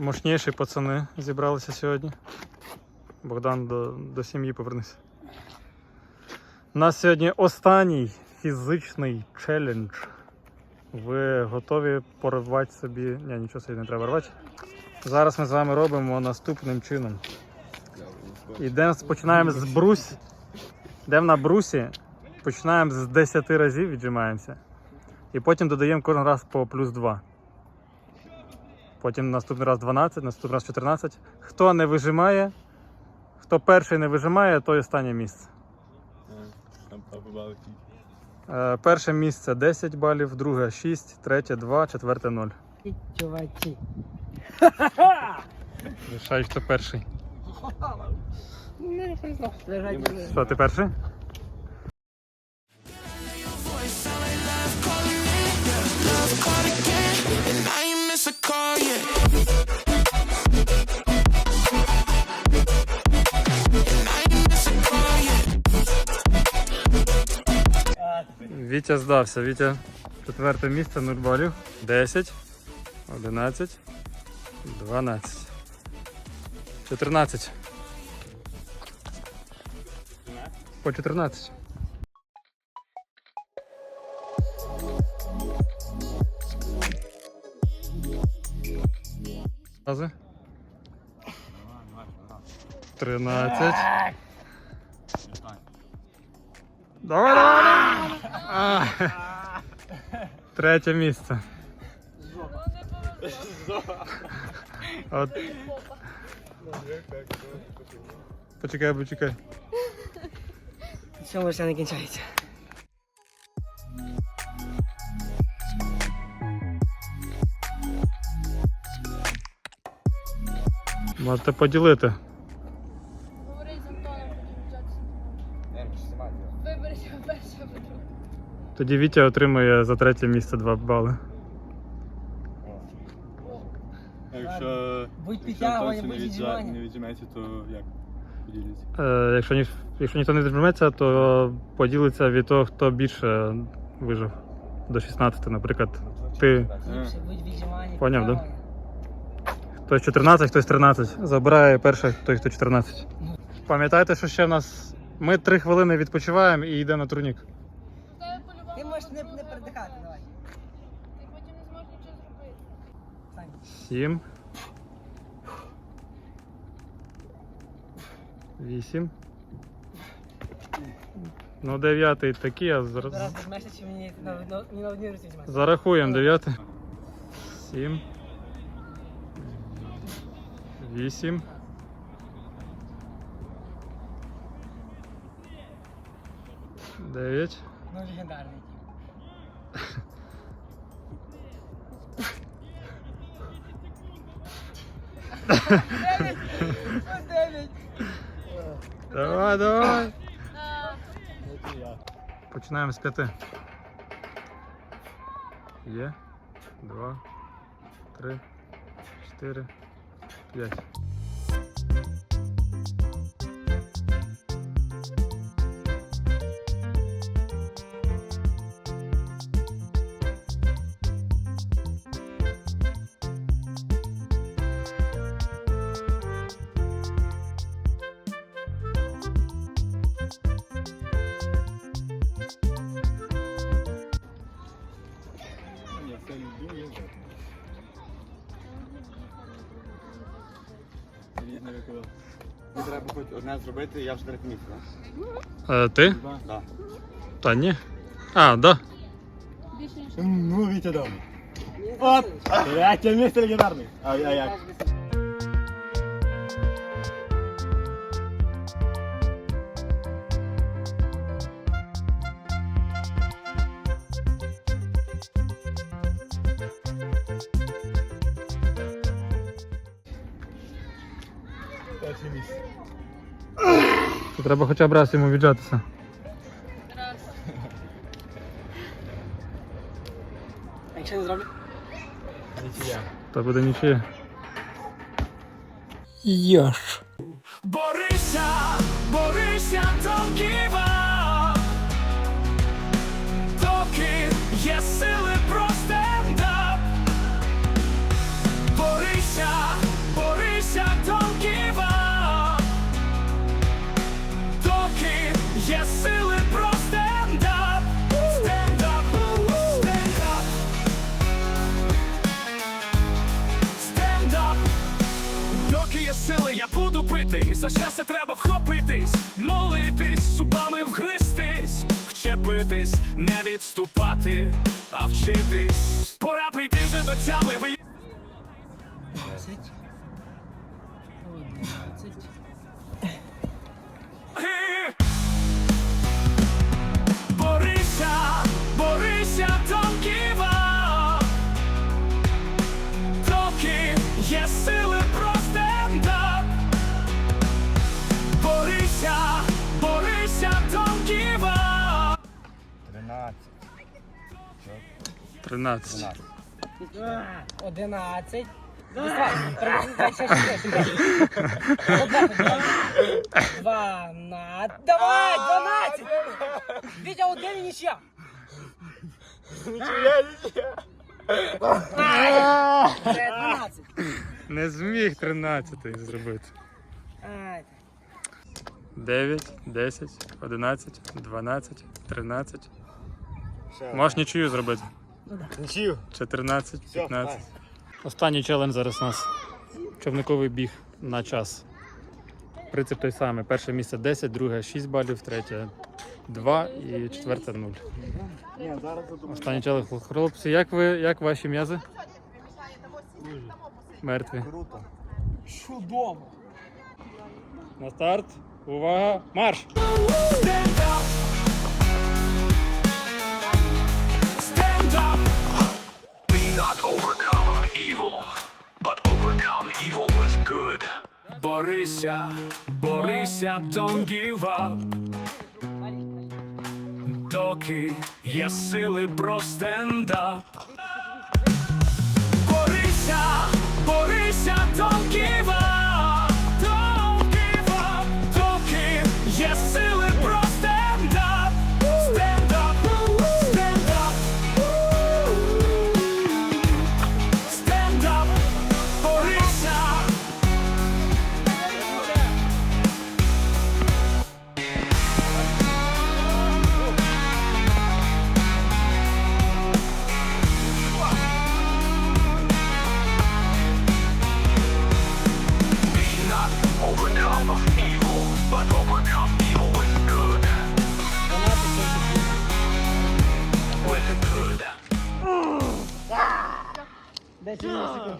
Мощніші пацани зібралися сьогодні. Богдан до, до сім'ї повернися. У нас сьогодні останній фізичний челендж. Ви готові порвати собі. Ні, нічого собі не треба рвати. Зараз ми з вами робимо наступним чином. Ідемо, починаємо з брус. Йдемо на брусі, починаємо з 10 разів, віджимаємося. І потім додаємо кожен раз по плюс 2. Потім наступний раз 12, наступний раз 14. Хто не вижимає, хто перший не вижимає, той останнє місце. Е, перше місце 10 балів, друге 6, третє 2, четверте 0. Чуваки. Рішай, хто перший. Не признав. Що, ти перший? Вітя здався. Вітя четверте місце, 0 балів. 10, 11, 12, 14. По 14. Рази. 13. Давай, давай, давай. А. Третє місце. От. Почекай, почекай. Цьому все не кінчається. Можете поділити. Тоді Вітя отримує за третє місце 2 бали. Якщо, Будь якщо хтось не віджимання. віджиметься, то як? Е, якщо, ні, якщо ніхто не віджметься, то поділиться від того, хто більше вижив. До 16, наприклад. Ти Ліпше будь віджимання. Поняв, да? підтягування. хтось 14, хтось 13. Забирає перший той, хто 14. Пам'ятайте, що ще в нас. Ми 3 хвилини відпочиваємо і йдемо на турнік. Можеш не, не передихати, давай. Ти потім не зможеш нічого зробити. Сань. 7. 8. Ну, дев'ятий такий, а зараз. Раз візьмешся, чи мені на, на, ні на одній руці візьмешся. Зарахуємо дев'ятий. Сім. Вісім. Дев'ять. Ну, легендарний. Давай, давай. Починаємо з п'яти. Є. Два. Три. Чотири. П'ять. Мені треба хоч одне зробити, я вже третє місце. Е, ти? Так. Та ні. А, да. більше ніж. Ну, Вітя дом. От! Третє місце легендарний. А, а як? Місце. Це треба хоча б раз йому віджатися. Раз. Якщо не зроблю. Нічия. Та буде нічия. Йош. Борися, борися, give up. Є сили І за щастя треба вхопитись, молитись, зубами вгристись, вчепитись, не відступати, а вчитись. Пора прийти вже до тями ви. 20. 13. 13. 12. Одинадцять. Давай, дванадцять. Вітя, один і нічия. Це дванадцять. Не зміг 13 зробити. Ай, 9, 10, 11, 12, 13. Можеш нічию зробити. Нічию. 14, Все, 15. давай. Останній челендж зараз у нас. Човниковий біг на час. Принцип той самий. Перше місце 10, друге 6 балів, третє 2 і четверте 0. Ні, зараз задумаю. Останній челендж. Хлопці, як ви, як ваші м'язи? Мертві. Круто. чудово. На старт. Увага! Марш! Be not overcome evil But overcome evil with good Борися, борися, don't give up Доки є сили про стендап 내 주인 있을 거야.